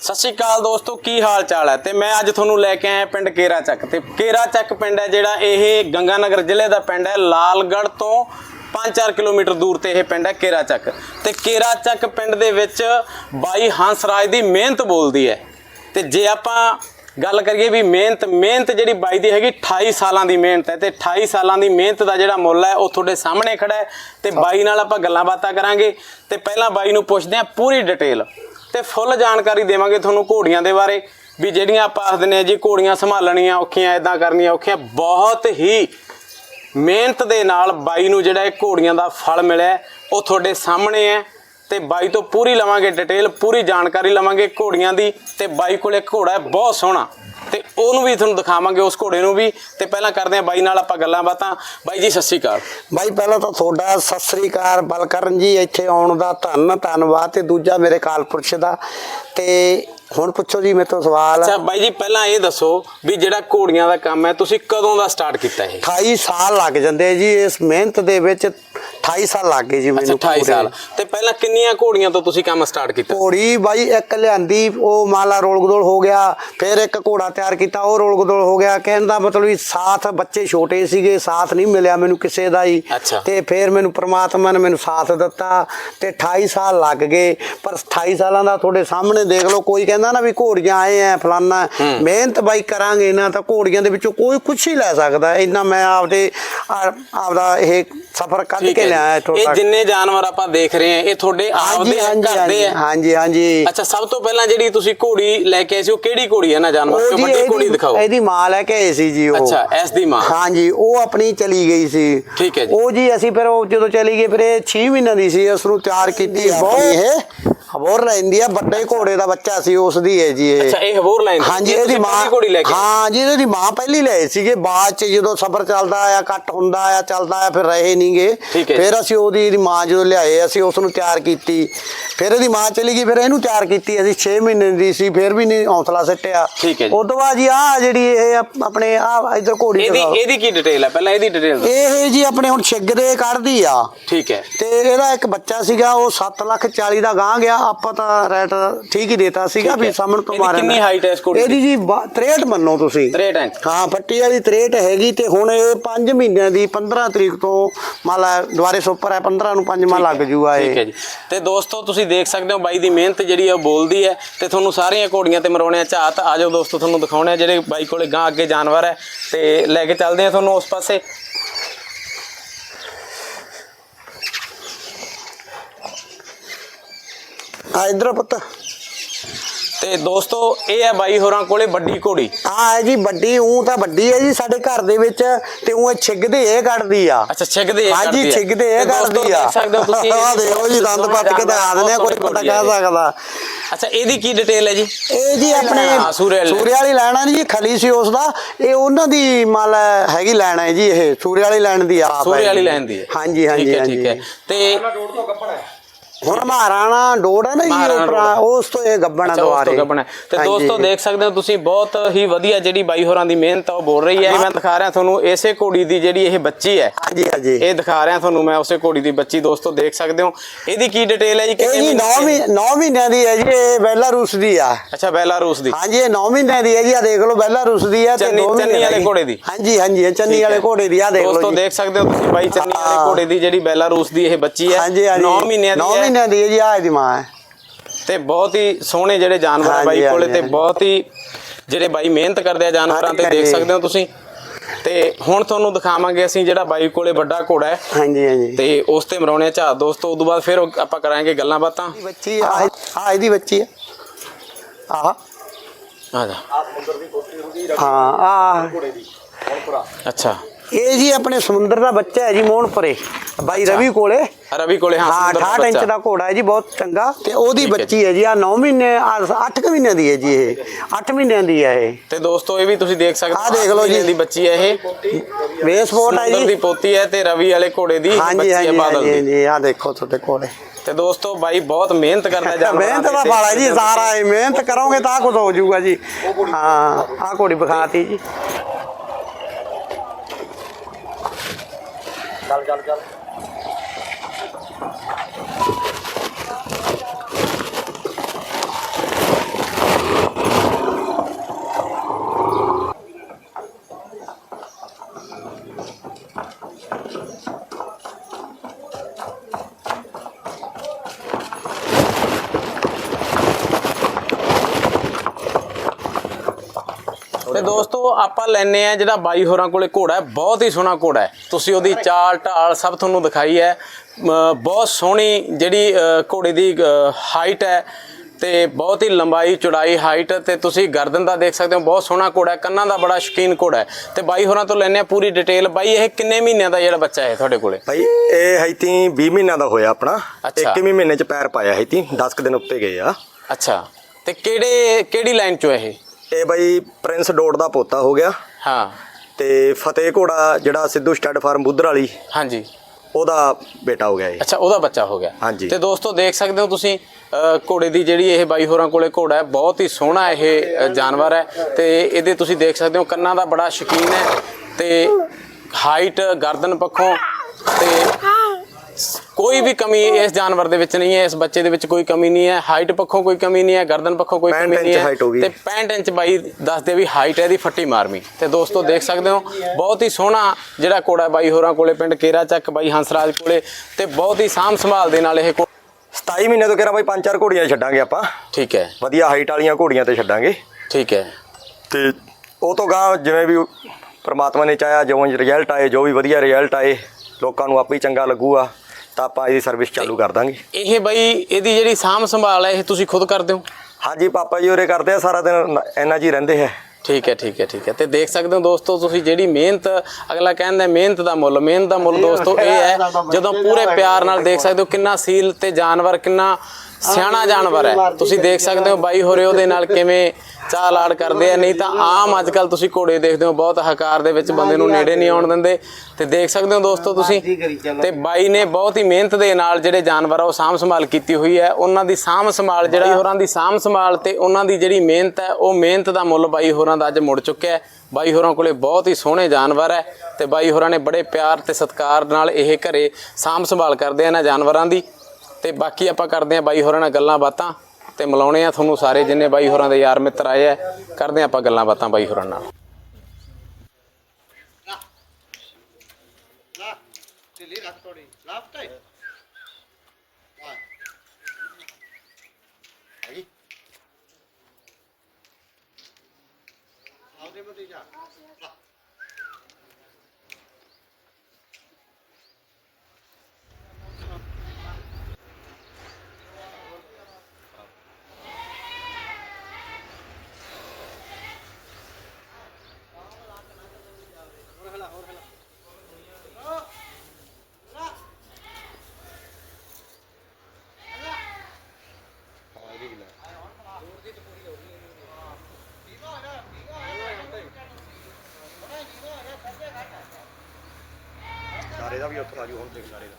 ਸਤਿ ਸ਼੍ਰੀ ਅਕਾਲ ਦੋਸਤੋ, ਕੀ ਹਾਲ ਚਾਲ ਹੈ? ਤੇ ਮੈਂ ਅੱਜ ਤੁਹਾਨੂੰ ਲੈ ਕੇ ਆਇਆ ਪਿੰਡ ਕੇਰਾ ਚੱਕ। ਤੇ ਕੇਰਾ ਚੱਕ ਪਿੰਡ ਹੈ ਜਿਹੜਾ ਇਹ ਗੰਗਾਨਗਰ ਜ਼ਿਲ੍ਹੇ ਦਾ ਪਿੰਡ ਹੈ। ਲਾਲਗੜ੍ਹ ਤੋਂ 5-4 ਕਿਲੋਮੀਟਰ ਦੂਰ ਤੇ ਇਹ ਪਿੰਡ ਹੈ ਕੇਰਾ ਚੱਕ। ਤੇ ਕੇਰਾ ਚੱਕ ਪਿੰਡ ਦੇ ਵਿੱਚ ਬਾਈ ਹੰਸਰਾਜ ਦੀ ਮਿਹਨਤ ਬੋਲਦੀ ਹੈ। ਤੇ ਜੇ ਆਪਾਂ ਗੱਲ ਕਰੀਏ ਵੀ ਮਿਹਨਤ ਮਿਹਨਤ ਜਿਹੜੀ ਬਾਈ ਦੀ ਹੈਗੀ 28 ਸਾਲਾਂ ਦੀ ਮਿਹਨਤ ਹੈ। ਤੇ 28 ਸਾਲਾਂ ਦੀ ਮਿਹਨਤ ਦਾ ਜਿਹੜਾ ਮੁੱਲ ਹੈ, ਉਹ ਤੁਹਾਡੇ ਸਾਹਮਣੇ ਖੜਾ ਹੈ। ਤੇ ਬਾਈ ਨਾਲ ਆਪਾਂ ਗੱਲਾਂ ਬਾਤਾਂ ਕਰਾਂਗੇ। ਤੇ ਪਹਿਲਾਂ ਬਾਈ ਨੂੰ ਪੁੱਛਦੇ ਹਾਂ ਪੂਰੀ ਡਿਟੇਲ। ਤੇ ਫੁੱਲ ਜਾਣਕਾਰੀ ਦੇਵਾਂਗੇ ਤੁਹਾਨੂੰ ਘੋੜੀਆਂ ਦੇ ਬਾਰੇ। ਵੀ ਜਿਹੜੀਆਂ ਆਪਾਂ ਆਖਦੇ ਨੇ ਜੀ ਘੋੜੀਆਂ ਸੰਭਾਲਣੀਆਂ ਔਖੀਆਂ ਇਦਾਂ ਕਰਨੀਆਂ ਔਖੀਆਂ, ਬਹੁਤ ਹੀ ਮਿਹਨਤ ਦੇ ਨਾਲ ਬਾਈ ਨੂੰ ਜਿਹੜਾ ਇਹ ਘੋੜੀਆਂ ਦਾ ਫਲ ਮਿਲਿਆ ਉਹ ਤੁਹਾਡੇ ਸਾਹਮਣੇ ਹੈ। ਤੇ ਬਾਈ ਤੋਂ ਪੂਰੀ ਲਵਾਂਗੇ ਡਿਟੇਲ, ਪੂਰੀ ਜਾਣਕਾਰੀ ਲਵਾਂਗੇ ਘੋੜੀਆਂ ਦੀ। ਤੇ ਬਾਈ ਕੋਲੇ ਘੋੜਾ ਹੈ, ਬਹੁਤ ਸੋਹਣਾ। ਤੇ ਉਹਨੂੰ ਵੀ ਤੁਹਾਨੂੰ ਦਿਖਾਵਾਂਗੇ ਉਸ ਘੋੜੇ ਨੂੰ ਵੀ। ਤੇ ਪਹਿਲਾਂ ਕਰਦੇ ਹਾਂ ਬਾਈ ਨਾਲ ਆਪਾਂ ਗੱਲਾਂ ਬਾਤਾਂ। ਬਾਈ ਜੀ ਸਤਿ ਸ਼੍ਰੀ ਅਕਾਲ। ਬਾਈ ਪਹਿਲਾਂ ਤਾਂ ਤੁਹਾਡਾ ਸਤਿ ਸ੍ਰੀ ਅਕਾਲ ਬਲਕਰਨ ਜੀ ਇੱਥੇ ਆਉਣ ਦਾ ਧੰਨ ਧੰਨਵਾਦ। ਤੇ ਦੂਜਾ ਮੇਰੇ ਕਾਲਪੁਰਸ਼ ਦਾ। ਤੇ ਹੁਣ ਪੁੱਛੋ ਜੀ ਮੇਰੇ ਤੋਂ ਸਵਾਲ। ਅੱਛਾ ਬਾਈ ਜੀ ਪਹਿਲਾਂ ਇਹ ਦੱਸੋ ਵੀ ਜਿਹੜਾ ਘੋੜੀਆਂ ਦਾ ਕੰਮ ਹੈ ਤੁਸੀਂ ਕਦੋਂ ਦਾ ਸਟਾਰਟ ਕੀਤਾ ਇਹ? 28 ਸਾਲ ਲੱਗ ਜਾਂਦੇ ਜੀ ਇਸ ਮਿਹਨਤ ਦੇ ਵਿੱਚ 28 ਸਾਲ ਲੱਗ ਗਏ ਜੀ ਮੈਨੂੰ 28 ਪੂਰੇ। ਸਾਲ। ਤੇ ਪਹਿਲਾਂ ਕਿੰਨੀਆਂ ਘੋੜੀਆਂ ਤੋਂ ਤੁਸੀਂ ਕੰਮ ਸਟਾਰਟ ਕੀਤਾ? ਘੋੜੀ ਬਾਈ ਇੱਕ ਲਿਆਂਦੀ ਉਹ ਮਾਲਾ ਰੋਲ ਗਦੋਲ ਹੋ ਗਿਆ ਫਿਰ ਇੱਕ ਘੋੜਾ ਤਿਆਰ ਕੀਤਾ ਉਹ ਰੋਲ ਗਦੋਲ ਹੋ ਗਿਆ। ਕਹਿਣ ਦਾ ਮਤਲਬ ਵੀ ਸਾਥ ਬੱਚੇ ਛੋਟੇ ਸੀਗੇ ਸਾਥ ਨਹੀਂ ਮਿਲਿਆ ਮੈਨੂੰ ਕਿਸੇ ਦਾ ਹੀ। ਤੇ ਫਿਰ ਮੈਨੂੰ ਪ੍ਰਮਾਤਮਾ ਨੇ ਮੈਨੂੰ ਸਾਥ ਦਿੱਤਾ ਤੇ 28 ਸਾਲ ਲੱਗ ਗਏ। ਪਰ 28 ਸਾਲਾਂ ਦਾ ਤੁਹਾਡੇ ਸਾਹਮਣੇ ਦੇਖ ਲਓ ਕੋਈ ਕਹਿੰਦਾ ਨਾ ਵੀ ਘੋੜੀਆਂ ਆਏ ਆ ਫਲਾਨਾ। ਮਿਹਨਤ ਬਾਈ ਕਰਾਂਗੇ ਨਾ ਤਾਂ ਘੋੜੀਆਂ ਦੇ ਵਿੱਚੋਂ ਕੋਈ ਕੁਝ ਹੀ ਲੈ ਸਕਦਾ। ਇੰਨਾ ਮੈਂ ਆਪਦੇ ਆਪਦਾ ਇਹ ਸਫ਼ਰ ਕੱਢ ਠੀਕ ਕੇ ਹੈ ਲਿਆਇਆ ਜੀ। ਇਹ ਜਿੰਨੇ ਜਾਨਵਰ ਆਪਾਂ ਦੇਖ ਰਹੇ ਹਾਂ ਇਹ ਤੁਹਾਡੇ ਆਪਦੇ ਹਾਂਜੀ ਘਰ ਹਾਂਜੀ ਦੇ ਹੈ ਹਾਂਜੀ ਹਾਂਜੀ। ਅੱਛਾ ਸਭ ਤੋਂ ਪਹਿਲਾਂ ਜਿਹੜੀ ਤੁਸੀਂ ਘੋੜੀ ਲੈ ਕੇ ਆਏ ਸੀ ਉਹ ਕਿਹੜੀ ਘੋੜੀ ਹੈ ਨਾ ਜਾਨਵਰ? ਉਹ ਕਿ ਜੀ ਵੱਡੀ ਘੋੜੀ ਇਹਦੀ ਦਿਖਾਓ। ਇਹਦੀ ਮਾਂ ਲੈ ਕੇ ਆਏ ਸੀ ਜੀ ਉਹ। ਅੱਛਾ ਐਸ ਦੀ ਮਾਂ। ਹਾਂਜੀ ਉਹ ਆਪਣੀ ਚਲੀ ਗਈ ਸੀ। ਠੀਕ ਹੈ ਜੀ। ਉਹ ਜੀ ਅਸੀਂ ਫਿਰ ਉਹ ਜਦੋਂ ਚਲੀ ਗਈ ਫਿਰ ਇਹ 6 ਮਹੀਨਿਆਂ ਦੀ ਸੀ ਉਸ ਨੂੰ ਤਿਆਰ ਕੀਤੀ ਬਹੁਤ ਇਹ ਹੋਰ ਰਹਿੰਦੀ ਆ ਵੱਡੇ ਘੋੜੇ ਦਾ ਬੱਚਾ ਸੀ ਉਸ ਦੀ ਹੈ ਜੀ ਇਹ। ਅੱਛਾ ਇਹ ਹੋਰ ਲਾਈਨ ਹਾਂਜੀ ਇਹਦੀ ਮਾਂ ਘੋੜੀ ਲੈ ਕੇ। ਹਾਂ ਜੀ ਇਹਦੀ ਮਾਂ ਪਹਿਲੀ ਲਏ ਸੀਗੇ। ਬਾਅਦ ਚ ਜਦੋਂ ਸਫ਼ਰ ਚੱਲਦਾ ਆਇਆ ਕੱਟ ਹੁੰਦਾ ਆਇਆ ਚੱਲਦਾ ਆਇਆ ਫਿਰ ਰਹੇ ਨਹੀਂਗੇ। ਫਿਰ ਅਸੀਂ ਉਹਦੀ ਇਹਦੀ ਮਾਂ ਜਦੋਂ ਲਿਆਏ ਅਸੀਂ ਉਸ ਨੂੰ ਤਿਆਰ ਕੀਤੀ। ਫਿਰ ਇਹਦੀ ਮਾਂ ਚਲੀ ਗਈ ਫਿਰ ਇਹਨੂੰ ਤਿਆਰ ਕੀਤੀ। ਅਸੀਂ 6 ਮਹੀਨੇ ਦੀ ਸੀ ਫਿਰ ਵੀ ਨਹੀਂ ਹੌਸਲਾ ਸੱਟਿਆ। ਉਸ ਤੋਂ ਬਾਅਦ ਜੀ ਆ ਜਿਹੜੀ ਇਹ ਆਪ- ਆਪਣੇ ਆ ਇਧਰ ਘੋੜੀ ਇਹਦੀ। ਇਹਦੀ ਕੀ ਡਿਟੇਲ ਹੈ ਪਹਿਲਾਂ ਇਹਦੀ ਡਿਟੇਲ ਇਹ ਜੀ ਆਪਣੇ ਹੁਣ ਛਿੱਗ ਦੇ ਕੱਢਦੀ ਆ। ਠੀਕ ਹੈ। ਤੇ ਇਹਦਾ ਇੱਕ ਬੱਚਾ ਸੀਗਾ ਉਹ 7 ਲੱਖ 40 ਦਾ ਗਾਂ ਗਿਆ। ਆਪਾਂ ਤਾਂ ਰੇਟ ਠੀਕ ਹੀ ਦੇਤਾ ਸੀਗਾ ਹੈ। ਵੀ ਸਾਹਮਣ ਤੋਂ ਮਾਰਿਆ ਕਿੰਨੀ height ਹੈ ਇਸ ਦੀ? ਇਹਦੀ ਜੀ 63 ਮੰਨੋ ਤੁਸੀਂ। 63 ਇੰਚ ਹਾਂ ਪੱਟੀ ਵਾਲੀ 63 ਹੈਗੀ ਤੇ ਹੁਣ ਇਹ 5 ਮਹੀਨਿਆਂ ਦੀ 15 ਤਰੀਕ ਤੋਂ ਮੰਨ ਲਾ ਦੁਆਰੇ ਸੁਪਰ ਹੈ 15 ਨੂੰ ਪੰਜਵਾਂ ਲੱਗ ਜੂਗਾ ਠੀਕ ਹੈ ਇਹ ਜੀ। ਤੇ ਦੋਸਤੋ ਤੁਸੀਂ ਦੇਖ ਸਕਦੇ ਹੋ ਬਾਈ ਦੀ ਮਿਹਨਤ ਜਿਹੜੀ ਆ ਉਹ ਬੋਲਦੀ ਹੈ ਤੇ ਤੁਹਾਨੂੰ ਸਾਰੀਆਂ ਘੋੜੀਆਂ ਤੇ ਮਰਾਉਣੇ ਆ ਝਾਤ। ਆ ਜਾਓ ਦੋਸਤੋ ਤੁਹਾਨੂੰ ਦਿਖਾਉਣੇ ਆ ਜਿਹੜੇ ਬਾਈ ਕੋਲੇ ਗਾਂ ਅੱਗੇ ਜਾਨਵਰ ਹੈ ਤੇ ਲੈ ਕੇ ਚੱਲਦੇ ਆ ਤੁਹਾਨੂੰ ਉਸ ਪਾਸੇ। ਆ ਇਧਰ ਪੁੱਤ। ਤੇ ਦੋਸਤੋ ਇਹ ਹੈ ਬਾਈ ਹੋਰਾਂ ਕੋਲੇ ਵੱਡੀ ਘੋੜੀ। ਹੈ ਜੀ ਵੱਡੀ ਉਹ ਤਾਂ ਵੱਡੀ ਹੈ ਜੀ ਸਾਡੇ ਘਰ ਦੇ ਵਿੱਚ ਤੇ ਉਹ ਛਿੱਗਦੇ ਇਹ ਕੱਢਦੀ ਆ। ਅੱਛਾ ਛਿੱਗਦੇ ਇਹ ਹੈ। ਛਿੱਗਦੇ ਇਹ ਕੱਢਦੀ ਆ। ਦੇਖ ਸਕਦੇ ਹੋ ਤੁਸੀਂ ਆ ਦੇਖੋ ਜੀ ਦੰਦ ਪੱਟ ਕੇ ਤਾਂ ਆ ਦਿੰਦੇ ਕੋਈ ਪਤਾ ਕਹਿ ਸਕਦਾ। ਅੱਛਾ ਇਹਦੀ ਕੀ ਡਿਟੇਲ ਹੈ ਜੀ? ਇਹ ਜੀ ਆਪਣੇ ਸੂਰੇ ਵਾਲੀ। ਲੈਣਾ ਨਹੀਂ ਜੀ ਖਲੀ ਸੀ ਉਸ ਦਾ। ਇਹ ਉਹਨਾਂ ਦੀ ਮਲ ਹੈਗੀ ਲੈਣਾ ਹੈ ਜੀ ਇਹ ਸੂਰੇ ਵਾਲੀ ਲੈਣ ਦੀ ਆਪ ਸੂਰੇ ਵਾਲੀ ਜੀ। ਲੈਣ ਦੀ ਹੈ। ਹਾਂਜੀ ਹਾਂਜੀ ਹਾਂਜੀ। ਠੀਕ ਹੈ। ਤੇ ਹੁਣ ਮਹਾਰਾਣਾ ਡੋੜ ਹੈ ਨਾ ਜੀ ਉਪਰਾ ਉਸ ਤੋਂ ਇਹ ਗੱਬਣਾ ਦੁਆਰੇ। ਤੇ। ਦੋਸਤੋ ਦੇਖ ਸਕਦੇ ਹੋ ਤੁਸੀਂ ਬਹੁਤ ਹੀ ਵਧੀਆ ਜਿਹੜੀ ਬਾਈ ਹੋਰਾਂ ਦੀ ਮਿਹਨਤ ਆ ਉਹ ਬੋਲ ਰਹੀ ਹੈ ਮੈਂ ਦਿਖਾ ਰਿਹਾ ਤੁਹਾਨੂੰ ਇਸੇ ਘੋੜੀ ਦੀ ਜਿਹੜੀ ਇਹ ਬੱਚੀ ਹੈ ਹਾਂਜੀ ਹਾਂਜੀ ਇਹ ਦਿਖਾ ਰਿਹਾ ਤੁਹਾਨੂੰ ਮੈਂ ਉਸੇ ਘੋੜੀ ਦੀ ਬੱਚੀ ਦੋਸਤੋ ਦੇਖ ਸਕਦੇ ਹੋ ਇਹਦੀ ਕੀ ਡਿਟੇਲ ਹੈ ਜੀ ਇਹ ਕਿੰਨੇ 9 ਮਹੀਨੇ ਦੀ? 9 ਮਹੀਨਿਆਂ ਦੀ ਹੈ ਜੀ ਇਹ ਬੈਲਾਰੂਸ ਦੀ ਆ ਅੱਛਾ ਬੈਲਾਰੂਸ ਦੀ ਹਾਂਜੀ ਇਹ 9 ਮਹੀਨਿਆਂ ਦੀ ਹੈ ਜੀ ਆ ਦੇਖ ਲਓ ਬੈਲਾਰੂਸ ਦੀ ਹੈ ਤੇ ਚੰਨੀ- ਦੋ ਮਹੀਨੇ ਚੰਨੀ ਵਾਲੇ ਦੀ। ਘੋੜੇ ਦੀ। ਹਾਂਜੀ ਹਾਂਜੀ ਚੰਨੀ ਵਾਲੇ। ਘੋੜੇ ਦੀ ਆ ਦੇਖ ਲਓ ਦੋਸਤੋ ਦੇਖ ਸਕਦੇ ਹੋ ਤੁਸੀਂ ਬਾਈ ਚੰਨੀ ਵਾਲੇ। ਘੋੜੇ ਦੀ ਜਿਹੜੀ ਬੈਲਾਰੂਸ ਦੀ ਇਹ ਬੱਚੀ ਹੈ ਹਾਂਜੀ ਹਾਂਜੀ 9 ਮਹੀਨਿਆਂ ਦੀ 9 ਹੈ ਮਹੀਨਿਆਂ ਦੀ ਹੈ ਜੀ? ਆ ਇਹਦੀ ਮਾਂ ਹੈ। ਤੇ ਬਹੁਤ ਹੀ ਸੋਹਣੇ ਜਿਹੜੇ ਜਾਨਵਰ ਆ ਹਾਂਜੀ, ਬਾਈ ਕੋਲੇ ਤੇ ਹਾਂਜੀ। ਬਹੁਤ ਹੀ ਜਿਹੜੇ ਬਾਈ ਮਿਹਨਤ ਕਰਦੇ ਆ ਜਾਨਵਰਾਂ ਤੇ ਦੇਖ ਹਾਂਜੀ। ਸਕਦੇ ਹੋ ਤੁਸੀਂ। ਤੇ ਹੁਣ ਤੁਹਾਨੂੰ ਦਿਖਾਵਾਂਗੇ ਅਸੀਂ ਜਿਹੜਾ ਬਾਈ ਕੋਲੇ ਵੱਡਾ ਘੋੜਾ ਹੈ। ਹਾਂਜੀ ਹਾਂਜੀ। ਤੇ ਉਸ ਤੇ ਮਰਾਉਣੇ ਝਾ ਦੋਸਤੋ ਉਦੋਂ ਬਾਅਦ ਫਿਰ ਉਹ ਆਪਾਂ ਕਰਾਂਗੇ ਗੱਲਾਂ ਬਾਤਾਂ। ਬੱਚੀ ਆ ਆ ਇਹਦੀ ਬੱਚੀ ਹੈ ਆਹ। ਆ ਜਾ। ਹਾਂ ਆ ਅੱਛਾ। ਇਹ ਜੀ ਆਪਣੇ ਸਮੁੰਦਰ ਦਾ ਬੱਚਾ ਹੈ ਜੀ ਮੋਹਨਪੁਰੇ ਬਾਈ ਰਵੀ ਕੋਲੇ। ਰਵੀ ਕੋਲੇ ਹਾਂ 68 ਇੰਚ। ਦਾ ਘੋੜਾ ਹੈ ਜੀ ਬਹੁਤ ਚੰਗਾ। ਤੇ ਉਹਦੀ ਬੱਚੀ ਹੈ ਜੀ ਆ 9 ਮਹੀਨੇ 8 ਮਹੀਨਿਆਂ ਦੀ ਹੈ ਜੀ ਇਹ। 8 ਮਹੀਨਿਆਂ ਦੀ ਹੈ ਇਹ। ਤੇ ਦੋਸਤੋ ਇਹ ਵੀ ਤੁਸੀਂ ਦੇਖ ਸਕਦੇ ਆਹ ਦੇਖ ਲਓ ਜੀ। ਦੀ ਬੱਚੀ ਹੈ ਇਹ। ਵੇਸਪੋਰਟ ਹੈ ਸੁੰਦਰ ਦੀ ਜੀ ਪੋਤੀ ਹੈ ਤੇ ਰਵੀ ਵਾਲੇ ਘੋੜੇ ਦੀ ਬੱਚੀ ਹੈ ਬਾਦਲ ਦੀ। ਜੀ ਆ ਦੇਖੋ ਤੁਹਾਡੇ ਕੋਲੇ। ਤੇ ਦੋਸਤੋ ਬਾਈ ਬਹੁਤ ਮਿਹਨਤ ਕਰਦਾ ਜਾਨਵਰਾਂ ਮਿਹਨਤ ਦਾ ਫਲ ਹੈ ਜੀ ਸਾਰਾ ਇਹ ਮਿਹਨਤ ਕਰੋਗੇ ਤਾਂ ਕੁਝ ਹੋ ਜਾਊਗਾ ਜੀ। ਹਾਂ ਆ ਘੋੜੀ ਵਿਖਾਤੀ ਜੀ। gel gel gel. ਤੇ ਦੋਸਤੋ ਆਪਾਂ ਲੈਨੇ ਆ ਜਿਹੜਾ ਬਾਈ ਹੋਰਾਂ ਕੋਲੇ ਘੋੜਾ ਹੈ ਬਹੁਤ ਹੀ ਸੋਹਣਾ ਘੋੜਾ ਹੈ। ਤੁਸੀਂ ਉਹਦੀ ਚਾਲ ਢਾਲ ਸਭ ਤੁਹਾਨੂੰ ਦਿਖਾਈ ਹੈ। ਬਹੁਤ ਸੋਹਣੀ ਜਿਹੜੀ ਘੋੜੇ ਦੀ ਹਾਈਟ ਹੈ ਤੇ ਬਹੁਤ ਹੀ ਲੰਬਾਈ ਚੌੜਾਈ ਹਾਈਟ ਤੇ ਤੁਸੀਂ ਗਰਦਨ ਦਾ ਦੇਖ ਸਕਦੇ ਹੋ ਬਹੁਤ ਸੋਹਣਾ ਘੋੜਾ ਹੈ ਕੰਨਾਂ ਦਾ ਬੜਾ ਸ਼ੌਕੀਨ ਘੋੜਾ ਹੈ। ਤੇ ਬਾਈ ਹੋਰਾਂ ਤੋਂ ਲੈਨੇ ਆ ਪੂਰੀ ਡਿਟੇਲ ਬਾਈ ਇਹ ਕਿੰਨੇ ਮਹੀਨਿਆਂ ਦਾ ਜਿਹੜਾ ਬੱਚਾ ਹੈ ਤੁਹਾਡੇ ਕੋਲੇ? ਭਾਈ ਇਹ ਹੈ ਤੀ 20 ਮਹੀਨਿਆਂ ਦਾ ਹੋਇਆ ਆਪਣਾ। ਅੱਛਾ। 21 ਮਹੀਨੇ ਚ ਪੈਰ ਪਾਇਆ ਹੈ ਤੀ 10 ਕੁ ਦਿਨ ਉੱਤੇ ਗਏ ਆ। ਅੱਛਾ। ਤੇ ਕਿਹੜੇ ਕਿਹੜੀ ਲਾਈਨ ਚੋਂ ਇਹ? ਇਹ ਬਾਈ ਪ੍ਰਿੰਸ ਡੋਟ ਦਾ ਪੋਤਾ ਹੋ ਗਿਆ। ਹਾਂ। ਤੇ ਫਤਿਹ ਘੋੜਾ ਜਿਹੜਾ ਸਿੱਧੂ ਸਟੱਡ ਫਾਰਮ ਬੁੱਧਰ ਵਾਲੀ ਹਾਂਜੀ। ਉਹਦਾ ਬੇਟਾ ਹੋ ਗਿਆ ਇਹ। ਅੱਛਾ ਉਹਦਾ ਬੱਚਾ ਹੋ ਗਿਆ। ਹਾਂਜੀ। ਤੇ ਦੋਸਤੋ ਦੇਖ ਸਕਦੇ ਹੋ ਤੁਸੀਂ ਘੋੜੇ ਦੀ ਜਿਹੜੀ ਇਹ ਬਾਈ ਹੋਰਾਂ ਕੋਲੇ ਘੋੜਾ ਹੈ ਬਹੁਤ ਹੀ ਸੋਹਣਾ ਇਹ ਜਾਨਵਰ ਹੈ। ਤੇ ਇਹਦੇ ਤੁਸੀਂ ਦੇਖ ਸਕਦੇ ਹੋ ਕੰਨਾਂ ਦਾ ਬੜਾ ਸ਼ੌਕੀਨ ਹੈ। ਤੇ ਹਾਈਟ ਗਰਦਨ ਪੱਖੋਂ ਤੇ ਕੋਈ ਵੀ ਕਮੀ ਇਸ ਜਾਨਵਰ ਦੇ ਵਿੱਚ ਨਹੀਂ ਹੈ ਇਸ ਬੱਚੇ ਦੇ ਵਿੱਚ ਕੋਈ ਕਮੀ ਨਹੀਂ ਹੈ ਹਾਈਟ ਪੱਖੋਂ ਕੋਈ ਕਮੀ ਨਹੀਂ ਹੈ ਗਰਦਨ ਪੱਖੋਂ ਕੋਈ 65 ਕਮੀ ਨਹੀਂ ਹੈ। height ਹੋ ਗਈ। ਤੇ 65 ਇੰਚ ਬਾਈ ਦੱਸਦੇ ਵੀ ਹਾਈਟ ਹੈ ਦੀ ਫੱਟੀ ਮਾਰਮੀ। ਤੇ ਦੋਸਤੋ ਦੇਖ ਸਕਦੇ ਹੋ ਬਹੁਤ ਹੀ ਸੋਹਣਾ ਜਿਹੜਾ ਕੋੜਾ ਬਾਈ ਹੋਰਾਂ ਕੋਲੇ ਪਿੰਡ ਕੇਰਾ ਚੱਕ ਬਾਈ ਹੰਸਰਾਜ ਕੋਲੇ ਤੇ ਬਹੁਤ ਹੀ ਸਾਂਭ ਸੰਭਾਲ ਦੇ ਨਾਲ ਇਹ ਘੋ- 27 ਮਹੀਨੇ ਤੋਂ ਕਿਹਾ ਬਾਈ ਪੰਜ ਚਾਰ ਘੋੜੀਆਂ ਛੱਡਾਂਗੇ ਆਪਾਂ। ਠੀਕ ਹੈ। ਵਧੀਆ ਹਾਈਟ ਵਾਲੀਆਂ ਘੋੜੀਆਂ ਤੇ ਛੱਡਾਂਗੇ। ਠੀਕ ਹੈ। ਤੇ ਉਹ ਤੋਂ ਗਾਂ ਜਿਵੇਂ ਵੀ ਪ੍ਰਮਾਤਮਾ ਨੇ ਚਾਹਿਆ ਜੋ ਰਿਜ਼ਲਟ ਆਏ ਜੋ ਵੀ ਵਧੀਆ ਰਿਜ਼ਲਟ ਆਏ ਲੋਕਾਂ ਨੂੰ ਆਪੇ ਹੀ ਚੰਗਾ ਲੱਗੂਗਾ। ਤਾਂ ਆਪਾਂ ਇਹਦੀ ਸਰਵਿਸ ਚਾਲੂ ਕਰ ਦਾਂਗੇ। ਇਹ ਬਾਈ ਇਹਦੀ ਜਿਹੜੀ ਸਾਂਭ ਸੰਭਾਲ ਹੈ ਇਹ ਤੁਸੀਂ ਖੁਦ ਕਰਦੇ ਹੋ? ਹਾਂਜੀ ਪਾਪਾ ਜੀ ਉਰੇ ਕਰਦੇ ਆ ਸਾਰਾ ਦਿਨ ਇੰਨਾ ਜੀ ਰਹਿੰਦੇ ਹੈ। ਠੀਕ ਹੈ ਠੀਕ ਹੈ ਠੀਕ ਹੈ। ਤੇ ਦੇਖ ਸਕਦੇ ਹੋ ਦੋਸਤੋ ਤੁਸੀਂ ਜਿਹੜੀ ਮਿਹਨਤ ਅਗਲਾ ਕਹਿੰਦਾ ਮਿਹਨਤ ਦਾ ਮੁੱਲ ਮਿਹਨਤ ਦਾ ਮੁੱਲ ਦੋਸਤੋ ਇਹ ਹੈ ਜਦੋਂ ਪੂਰੇ ਪਿਆਰ ਨਾਲ ਦੇਖ ਸਕਦੇ ਹੋ ਕਿੰਨਾ ਸੀਲ ਤੇ ਜਾਨਵਰ ਕਿੰਨਾ ਸਿਆਣਾ ਜਾਨਵਰ ਹੈ। ਤੁਸੀਂ ਦੇਖ ਸਕਦੇ ਹੋ ਬਾਈ ਹੋਰੇ ਉਹਦੇ ਨਾਲ ਕਿਵੇਂ ਚਾਲ ਆੜ ਕਰਦੇ ਆ। ਨਹੀਂ ਤਾਂ ਆਮ ਅੱਜ ਕੱਲ ਤੁਸੀਂ ਘੋੜੇ ਦੇਖਦੇ ਹੋ ਬਹੁਤ ਹਕਾਰ ਦੇ ਵਿੱਚ ਬੰਦੇ ਨੂੰ ਨੇੜੇ ਨਹੀਂ ਆਉਣ ਦਿੰਦੇ। ਤੇ ਦੇਖ ਸਕਦੇ ਹੋ ਦੋਸਤੋ ਤੁਸੀਂ। ਤੇ ਬਾਈ ਨੇ ਬਹੁਤ ਹੀ ਮਿਹਨਤ ਦੇ ਨਾਲ ਜਿਹੜੇ ਜਾਨਵਰ ਆ ਉਹ ਸਾਂਭ ਸੰਭਾਲ ਕੀਤੀ ਹੋਈ ਹੈ। ਉਹਨਾਂ ਦੀ ਸਾਂਭ ਸੰਭਾਲ ਜਿਹੜਾ ਹੋਰਾਂ ਦੀ ਸਾਂਭ ਸੰਭਾਲ ਤੇ ਉਹਨਾਂ ਦੀ ਜਿਹੜੀ ਮਿਹਨਤ ਹੈ ਉਹ ਮਿਹਨਤ ਦਾ ਮੁੱਲ ਬਾਈ ਹੋਰਾਂ ਦਾ ਅੱਜ ਮੁੜ ਚੁੱਕਿਆ ਹੈ। ਬਾਈ ਹੋਰਾਂ ਕੋਲੇ ਬਹੁਤ ਹੀ ਸੋਹਣੇ ਜਾਨਵਰ ਹੈ ਤੇ ਬਾਈ ਹੋਰਾਂ ਨੇ ਬੜੇ ਪਿਆਰ ਤੇ ਸਤਿਕਾਰ ਨਾਲ ਇਹ ਘਰੇ ਸਾਂਭ ਸੰਭਾਲ ਕਰਦੇ ਆ ਇਹਨਾਂ ਜਾਨਵਰਾਂ ਦੀ। ਤੇ ਬਾਕੀ ਆਪਾਂ ਕਰਦੇ ਆ ਬਾਈ ਹੋਰਾਂ ਨਾਲ ਗੱਲਾਂ ਬਾਤਾਂ ਤੇ ਮਿਲਾਉਣੇ ਆ ਤੁਹਾਨੂੰ ਸਾਰੇ ਜਿੰਨੇ ਬਾਈ ਹੋਰਾਂ ਦੇ ਯਾਰ ਮਿੱਤਰ ਆਏ ਆ, ਕਰਦੇ ਆ ਆਪਾਂ ਗੱਲਾਂ ਬਾਤਾਂ ਬਾਈ ਹੋਰਾਂ ਨਾਲ। ਸਾਰੇ ਦਾ ਵੀ ਉੱਥੇ ਆਜੂ ਹੁਣ ਦੇਖ ਸਾਰੇ ਦਾ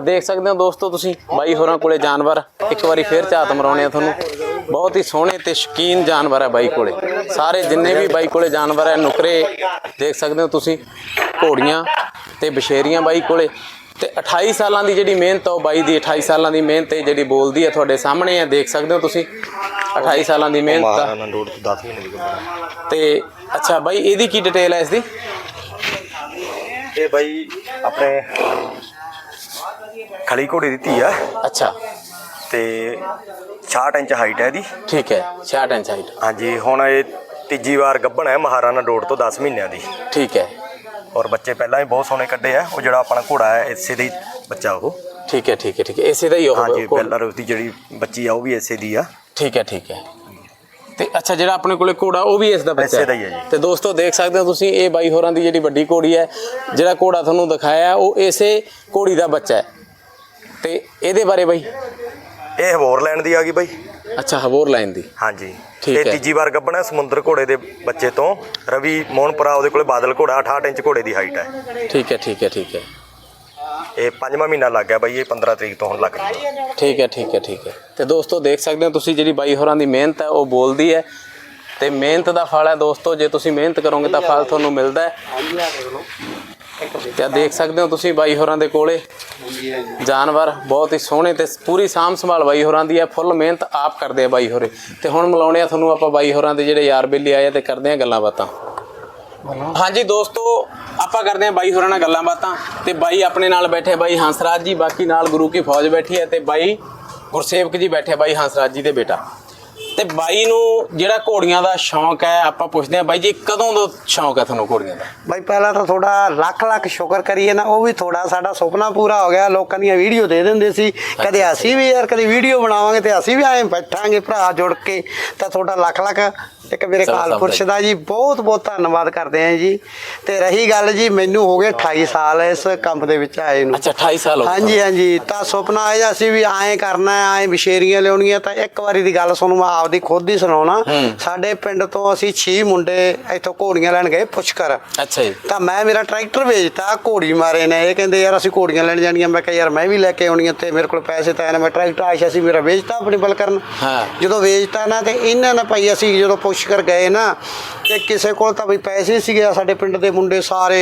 ਤੇ ਦੇਖ ਸਕਦੇ ਹੋ ਦੋਸਤੋ ਤੁਸੀਂ ਬਾਈ ਹੋਰਾਂ ਕੋਲੇ ਜਾਨਵਰ ਇੱਕ ਵਾਰੀ ਫੇਰ ਝਾਤ ਮਰਾਉਣੇ ਆ ਤੁਹਾਨੂੰ। ਬਹੁਤ ਹੀ ਸੋਹਣੇ ਤੇ ਸ਼ਕੀਨ ਜਾਨਵਰ ਹੈ ਬਾਈ ਕੋਲੇ। ਸਾਰੇ ਜਿੰਨੇ ਵੀ ਬਾਈ ਕੋਲੇ ਜਾਨਵਰ ਹੈ ਨੁਕਰੇ ਦੇਖ ਸਕਦੇ ਹੋ ਤੁਸੀਂ ਘੋੜੀਆਂ ਤੇ ਬਸ਼ੇਰੀਆਂ ਬਾਈ ਕੋਲੇ। ਤੇ 28 ਸਾਲਾਂ ਦੀ ਜਿਹੜੀ ਮਿਹਨਤ ਉਹ ਬਾਈ ਦੀ 28 ਸਾਲਾਂ ਦੀ ਮਿਹਨਤ ਹੈ ਜਿਹੜੀ ਬੋਲਦੀ ਹੈ ਤੁਹਾਡੇ ਸਾਹਮਣੇ ਹੈ ਦੇਖ ਸਕਦੇ ਹੋ ਤੁਸੀਂ 28 ਸਾਲਾਂ ਦੀ ਮਿਹਨਤ ਆ। ਮਹਾਰਾਣਾ ਡੋੜ ਤੋਂ 10 ਮਹੀਨੇ ਦੀ ਗੱਭਰੂ ਤੇ ਅੱਛਾ ਬਾਈ ਇਹਦੀ ਕੀ ਡਿਟੇਲ ਹੈ ਇਸ ਦੀ? ਇਹ ਬਾਈ ਆਪਣੇ ਖਲੀ ਘੋੜੀ ਦੀ ਧੀ ਆ। ਅੱਛਾ। ਤੇ 66 ਇੰਚ ਹਾਈਟ ਹੈ ਇਹਦੀ। ਠੀਕ ਹੈ 66 ਇੰਚ ਹਾਈਟ ਹਾਂਜੀ ਹੁਣ ਇਹ ਤੀਜੀ ਵਾਰ ਗੱਭਣ ਹੈ ਮਹਾਰਾਣਾ ਡੋੜ ਤੋਂ 10 ਮਹੀਨਿਆਂ ਦੀ। ਠੀਕ ਹੈ। ਔਰ ਬੱਚੇ ਪਹਿਲਾਂ ਹੀ ਬਹੁਤ ਸੋਹਣੇ ਕੱਢੇ ਆ ਉਹ ਜਿਹੜਾ ਆਪਣਾ ਘੋੜਾ ਹੈ ਇਸੇ ਦਾ ਹੀ ਬੱਚਾ ਉਹ। ਠੀਕ ਹੈ ਠੀਕ ਹੈ ਠੀਕ ਹੈ। ਇਸੇ ਦਾ ਹੀ ਉਹ ਹਾਂਜੀ ਘੋੜਾ। ਪਹਿਲਾਂ ਉਸਦੀ ਜਿਹੜੀ ਬੱਚੀ ਆ ਉਹ ਵੀ ਇਸੇ ਦੀ ਆ। ਠੀਕ ਹੈ ਠੀਕ ਹੈ। ਤੇ ਅੱਛਾ ਜਿਹੜਾ ਆਪਣੇ ਕੋਲੇ ਘੋੜਾ ਉਹ ਵੀ ਇਸ ਦਾ ਬੱਚਾ ਇਸੇ ਦਾ ਹੀ ਹੈ ਜੀ। ਤੇ ਦੋਸਤੋ ਦੇਖ ਸਕਦੇ ਹੋ ਤੁਸੀਂ ਇਹ ਬਾਈ ਹੋਰਾਂ ਦੀ ਜਿਹੜੀ ਵੱਡੀ ਘੋੜੀ ਹੈ ਜਿਹੜਾ ਘੋੜਾ ਤੁਹਾਨੂੰ ਦਿਖਾਇਆ ਉਹ ਇਸੇ ਘੋੜੀ ਦਾ ਬੱਚਾ ਹੈ। ਤੇ ਇਹਦੇ ਬਾਰੇ ਬਾਈ? ਇਹ ਹਵੋਰ ਲੈਣ ਦੀ ਆ ਗਈ ਬਾਈ। ਅੱਛਾ ਹਬੋਰ ਲਾਈਨ ਦੀ। ਹਾਂਜੀ। ਠੀਕ ਹੈ। ਤੀਜੀ ਵਾਰ ਗੱਭਣ ਸਮੁੰਦਰ ਘੋੜੇ ਦੇ ਬੱਚੇ ਤੋਂ। ਰਵੀ ਮੋਹਨਪੁਰਾ ਉਹਦੇ ਕੋਲੇ ਬਾਦਲ ਘੋੜਾ 68 ਇੰਚ ਘੋੜੇ ਦੀ ਹਾਈਟ ਹੈ। ਠੀਕ ਹੈ ਠੀਕ ਹੈ ਠੀਕ ਹੈ। ਇਹ ਪੰਜਵਾਂ ਮਹੀਨਾ ਲੱਗ ਗਿਆ ਬਾਈ ਇਹ 15 ਤਰੀਕ ਤੋਂ ਹੁਣ ਲੱਗ ਗਿਆ। ਠੀਕ ਹੈ ਠੀਕ ਹੈ ਠੀਕ ਹੈ। ਤੇ ਦੋਸਤੋ ਦੇਖ ਸਕਦੇ ਹੋ ਤੁਸੀਂ ਜਿਹੜੀ ਬਾਈ ਹੋਰਾਂ ਦੀ ਮਿਹਨਤ ਹੈ ਉਹ ਬੋਲਦੀ ਹੈ। ਤੇ ਮਿਹਨਤ ਦਾ ਫਲ ਹੈ ਦੋਸਤੋ ਜੇ ਤੁਸੀਂ ਮਿਹਨਤ ਕਰੋਗੇ ਤਾਂ ਫਲ ਤੁਹਾਨੂੰ ਮਿਲਦਾ ਹੈ। ਦੇਖ ਤੇ ਦੇਖ ਸਕਦੇ ਹੋ ਤੁਸੀਂ ਬਾਈ ਹੋਰਾਂ ਦੇ ਕੋਲੇ? ਜਾਨਵਰ, ਬਹੁਤ ਹੀ ਸੋਹਣੇ ਤੇ ਪੂਰੀ ਸਾਂਭ ਸੰਭਾਲ ਬਾਈ ਹੋਰਾਂ ਦੀ ਹੈ, ਫੁੱਲ ਮਿਹਨਤ ਆਪ ਕਰਦੇ ਆ ਬਾਈ ਹੋਰੇ। ਤੇ ਹੁਣ ਮਿਲਾਉਣੇ ਆ ਤੁਹਾਨੂੰ ਆਪਾਂ ਬਾਈ ਹੋਰਾਂ ਦੇ ਜਿਹੜੇ ਯਾਰ ਬੇਲੀ ਆਏ ਆ ਤੇ ਕਰਦੇ ਆ ਗੱਲਾਂ ਬਾਤਾਂ। ਹਾਂਜੀ ਦੋਸਤੋ, ਆਪਾਂ ਕਰਦੇ ਆ ਬਾਈ ਹੋਰਾਂ ਨਾਲ ਗੱਲਾਂ ਬਾਤਾਂ ਤੇ ਬਾਈ ਆਪਣੇ ਨਾਲ ਬੈਠੇ ਬਾਈ ਹੰਸਰਾਜ ਜੀ, ਬਾਕੀ ਨਾਲ ਗੁਰੂ ਕੀ ਫੌਜ ਬੈਠੀ ਹੈ ਤੇ ਬਾਈ ਗੁਰਸੇਵਕ ਜੀ ਬੈਠੇ ਬਾਈ ਹੰਸਰਾਜ ਜੀ ਦੇ ਬੇਟਾ। ਤੇ ਬਾਈ ਨੂੰ ਜਿਹੜਾ ਘੋੜੀਆਂ ਦਾ ਸ਼ੌਂਕ ਹੈ ਆਪਾਂ ਪੁੱਛਦੇ ਆ ਬਾਈ ਜੀ ਕਦੋਂ ਤੋਂ ਸ਼ੌਂਕ ਹੈ ਤੁਹਾਨੂੰ ਘੋੜੀਆਂ ਦਾ? ਬਾਈ ਪਹਿਲਾਂ ਤਾਂ ਥੋੜਾ ਲੱਖ ਲੱਖ ਸ਼ੁਕਰ ਕਰੀਏ ਨਾ ਉਹ ਵੀ ਥੋੜਾ ਸਾਡਾ ਸੁਪਨਾ ਪੂਰਾ ਹੋ ਗਿਆ ਲੋਕਾਂ ਦੀਆਂ ਵੀਡੀਓ ਦੇ ਦਿੰਦੇ ਸੀ। ਕਦੇ ਅਸੀਂ ਵੀ ਯਾਰ ਕਦੇ ਵੀਡੀਓ ਬਣਾਵਾਂਗੇ ਤੇ ਅਸੀਂ ਵੀ ਐਂ ਬੈਠਾਂਗੇ ਭਰਾ ਜੁੜ ਕੇ ਤਾਂ ਤੁਹਾਡਾ ਲੱਖ ਲੱਖ ਇੱਕ ਮੇਰੇ ਚਲੋ ਸਭ ਦਾ ਕਾਲਪੁਰਸ਼ ਦਾ ਜੀ ਬਹੁਤ ਬਹੁਤ ਧੰਨਵਾਦ ਕਰਦੇ ਆਂ ਜੀ। ਤੇ ਰਹੀ ਗੱਲ ਜੀ ਮੈਨੂੰ ਹੋ ਗਏ 28 ਸਾਲ ਇਸ ਕੰਮ ਦੇ ਵਿੱਚ ਆਏ ਨੂੰ। ਅੱਛਾ 28 ਸਾਲ ਹੋ ਗਏ। ਹਾਂਜੀ ਹਾਂਜੀ ਤਾਂ ਸੁਪਨਾ ਆਇਆ ਅਸੀਂ ਵੀ ਐਂ ਕਰਨਾ ਐਂ ਵਿਸ਼ੇਰੀਆਂ ਲਿਆਉਣੀਆਂ ਤਾਂ ਇੱਕ ਵਾਰੀ ਦੀ ਗੱਲ ਤੁਹਾਨੂੰ ਮੈਂ ਆਪਦੀ ਖੁਦ ਹੀ ਸੁਣਾਉਣਾ। ਸਾਡੇ ਪਿੰਡ ਤੋਂ ਅਸੀਂ 6 ਮੁੰਡੇ ਇੱਥੋਂ ਘੋੜੀਆਂ ਲੈਣ ਗਏ ਪੁਸ਼ਕਰ। ਅੱਛਾ ਜੀ। ਤਾਂ ਮੈਂ ਮੇਰਾ ਟਰੈਕਟਰ ਵੇਚਤਾ ਘੋੜੀ ਮਾਰੇ ਨੇ। ਇਹ ਕਹਿੰਦੇ ਯਾਰ ਅਸੀਂ ਘੋੜੀਆਂ ਲੈਣ ਜਾਣੀਆਂ। ਮੈਂ ਕਿਹਾ ਯਾਰ ਮੈਂ ਵੀ ਲੈ ਕੇ ਆਉਣੀਆਂ ਤੇ ਮੇਰੇ ਕੋਲ ਪੈਸੇ ਤਾਂ ਹੈ ਨਾ। ਮੈਂ ਟਰੈਕਟਰ ਆਸ਼ਾ ਸੀ ਮੇਰਾ ਵੇਚਤਾ ਆਪਣੀ ਬਲ ਕਰਨ ਹਾਂ। ਜਦੋਂ ਵੇਚਤਾ ਨਾ ਤੇ ਇਹਨਾਂ ਨੇ ਭਾਈ ਅਸੀਂ ਜਦੋਂ ਪੁਸ਼ਕਰ ਗਏ ਨਾ ਤੇ ਕਿਸੇ ਕੋਲ ਤਾਂ ਵੀ ਪੈਸੇ ਸੀਗੇ ਸਾਡੇ ਪਿੰਡ ਦੇ ਮੁੰਡੇ ਸਾਰੇ।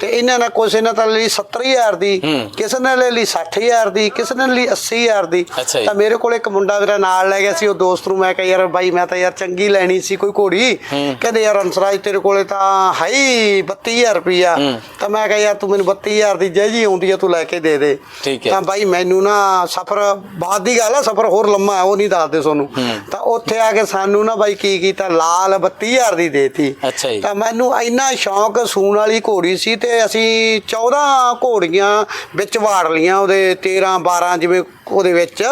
ਤੇ ਇਹਨਾਂ ਨੇ ਕੁਛ ਇਹਨਾਂ ਤਾਂ ਲਈ 70000 ਦੀ। ਕਿਸੇ ਨੇ ਲੈ ਲਈ 60000 ਦੀ ਕਿਸੇ ਨੇ ਲਈ 80000 ਦੀ। ਤਾਂ ਮੇਰੇ ਕੋਲ ਇੱਕ ਮੁੰਡਾ ਮੇਰਾ ਨਾਲ ਲੈ ਗਿਆ ਸੀ ਉਹ ਦੋਸਤ ਨੂੰ ਮੈਂ ਕਿਹਾ ਯਾਰ ਬਾਈ ਮੈਂ ਤਾਂ ਯਾਰ ਚੰਗੀ ਲੈਣੀ ਸੀ ਕੋਈ ਘੋੜੀ। ਕਹਿੰਦੇ ਯਾਰ ਅੰਸਰਾਜ ਤੇਰੇ ਕੋਲੇ ਤਾਂ ਹੈ ਹੀ 32000 ਰੁਪਈਆ। ਹੂੰ। ਤਾਂ ਮੈਂ ਕਿਹਾ ਯਾਰ ਤੂੰ ਮੈਨੂੰ 32000 ਦੀ ਜੈ ਜੀ ਆਉਂਦੀ ਆ ਤੂੰ ਲੈ ਕੇ ਦੇ ਦੇ। ਠੀਕ ਹੈ। ਤਾਂ ਬਾਈ ਮੈਨੂੰ ਨਾ ਸਫ਼ਰ ਬਾਅਦ ਦੀ ਗੱਲ ਆ ਸਫ਼ਰ ਹੋਰ ਲੰਮਾ ਹੈ ਉਹ ਨਹੀਂ ਦੱਸਦੇ ਤੁਹਾਨੂੰ ਤਾਂ ਉੱਥੇ ਆ ਕੇ ਸਾਨੂੰ ਨਾ ਬਾਈ ਕੀ ਕੀਤਾ ਲਾਲ 32000 ਦੀ ਦੇਤੀ। ਤਾਂ ਮੈਨੂੰ ਇੰਨਾ ਸ਼ੌਂਕ ਸੂਣ ਵਾਲੀ ਘੋੜੀ ਸੀ ਤੇ ਅਸੀਂ 14 ਘੋੜੀਆਂ ਵਿੱਚ ਵਾੜ ਲੀਆਂ ਉਹਦੇ 13 12 ਜਿਵੇਂ ਉਹਦੇ ਵਿੱਚ।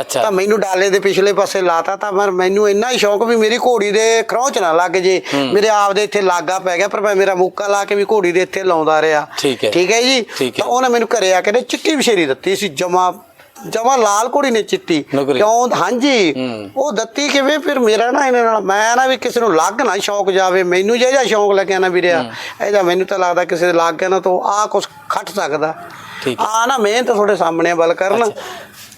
ਅੱਛਾ। ਤਾਂ ਮੈਨੂੰ ਡਾਲੇ ਦੇ ਪਿਛਲੇ ਪਾਸੇ ਲਾਤਾ ਤਾਂ ਪਰ ਮੈਨੂੰ ਇੰਨਾ ਹੀ ਸ਼ੌਂਕ ਵੀ ਮੇਰੀ ਘੋੜੀ ਦੇ ਖਰੋਚ ਨਾ ਲੱਗ ਜੇ। ਮੇਰੇ ਆਪ ਦੇ ਇੱਥੇ ਲਾਗਾ ਪੈ ਗਿਆ ਪਰ ਮੈਂ ਮੇਰਾ ਮੁੱਕਾ ਲਾ ਕੇ ਵੀ ਘੋੜੀ ਦੇ ਇੱਥੇ ਲਾਉਂਦਾ ਰਿਹਾ। ਠੀਕ ਹੈ। ਠੀਕ ਹੈ ਜੀ? ਠੀਕ ਹੈ। ਤਾਂ ਉਹਨੇ ਮੈਨੂੰ ਘਰੇ ਆ ਕੇ ਨਾ ਚਿੱਟੀ ਵਿਸ਼ੇਰੀ ਦਿੱਤੀ ਸੀ ਜਮਾ ਜਮਾ ਲਾਲ ਘੋੜੀ ਨੇ ਚਿੱਟੀ। ਨੁਕਰੀ। ਕਿਉਂ? ਹਾਂਜੀ। ਹੂੰ। ਉਹ ਦਿੱਤੀ ਕਿਵੇਂ? ਫਿਰ ਮੇਰਾ ਨਾ ਇਹਨਾਂ ਨਾਲ ਮੈਂ ਨਾ ਵੀ ਕਿਸੇ ਨੂੰ ਲੱਗ ਨਾ ਸ਼ੌਂਕ ਜਾਵੇ। ਮੈਨੂੰ ਜਿਹੜਾ ਸ਼ੌਂਕ ਲੱਗਿਆ ਨਾ ਵੀਰਿਆ। ਇਹਦਾ ਮੈਨੂੰ ਤਾਂ ਲੱਗਦਾ ਕਿਸੇ ਦੇ ਲੱਗ ਗਿਆ ਨਾ ਤਾਂ ਆ ਕੁਝ ਖੱਟ ਸਕਦਾ। ਠੀਕ। ਆ ਨਾ ਮਿਹਨਤ ਤੁਹਾਡੇ ਸਾਹਮਣੇ ਬਲ ਕਰਨ।